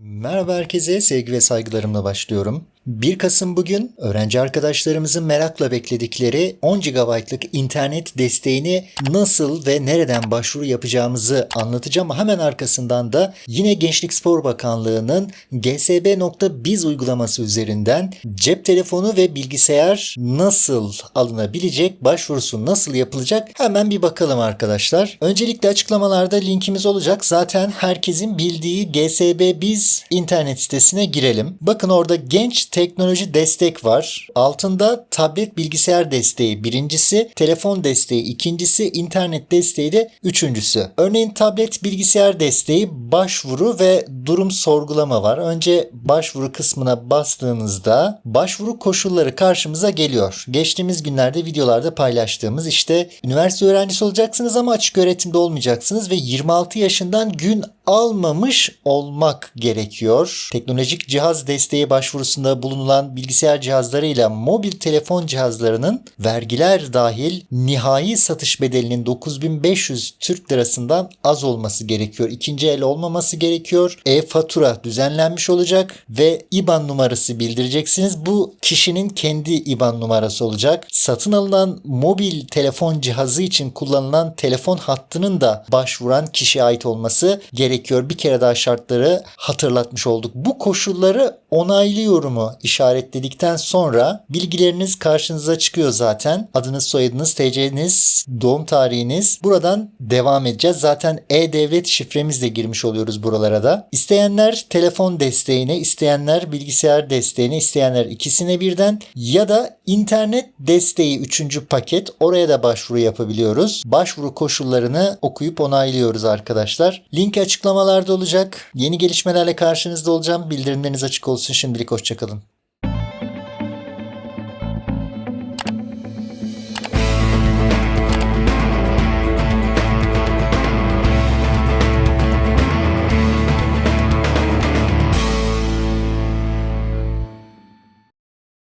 Merhaba herkese, sevgi ve saygılarımla başlıyorum. 1 Kasım bugün öğrenci arkadaşlarımızın merakla bekledikleri 10 GB'lık internet desteğini nasıl ve nereden başvuru yapacağımızı anlatacağım. Hemen arkasından da yine Gençlik Spor Bakanlığı'nın gsb.biz uygulaması üzerinden cep telefonu ve bilgisayar nasıl alınabilecek, başvurusu nasıl yapılacak hemen bir bakalım arkadaşlar. Öncelikle açıklamalarda linkimiz olacak. Zaten herkesin bildiği GSB Biz internet sitesine girelim. Bakın orada genç teknoloji destek var. Altında tablet bilgisayar desteği birincisi, telefon desteği ikincisi, internet desteği de üçüncüsü. Örneğin tablet bilgisayar desteği başvuru ve durum sorgulama var. Önce başvuru kısmına bastığınızda başvuru koşulları karşımıza geliyor. Geçtiğimiz günlerde videolarda paylaştığımız işte üniversite öğrencisi olacaksınız ama açık öğretimde olmayacaksınız ve 26 yaşından gün almamış olmak gerekiyor. Teknolojik cihaz desteği başvurusunda bulunulan bilgisayar cihazlarıyla mobil telefon cihazlarının vergiler dahil nihai satış bedelinin 9500 Türk lirasından az olması gerekiyor. İkinci el olmaması gerekiyor. E-fatura düzenlenmiş olacak ve IBAN numarası bildireceksiniz. Bu kişinin kendi IBAN numarası olacak. Satın alınan mobil telefon cihazı için kullanılan telefon hattının da başvuran kişiye ait olması gerekiyor. Bir kere daha şartları hatırlatmış olduk. Bu koşulları onaylıyorumu işaretledikten sonra bilgileriniz karşınıza çıkıyor zaten. Adınız, soyadınız, TC'niz, doğum tarihiniz. Buradan devam edeceğiz. Zaten e-devlet şifremizle girmiş oluyoruz buralara da. İsteyenler telefon desteğine, isteyenler bilgisayar desteğine, isteyenler ikisine birden ya da internet desteği 3. paket oraya da başvuru yapabiliyoruz. Başvuru koşullarını okuyup onaylıyoruz arkadaşlar. Link açıklamalarda olacak. Yeni gelişmelerle karşınızda olacağım. Bildirimleriniz açık olsun. Şimdilik hoşçakalın.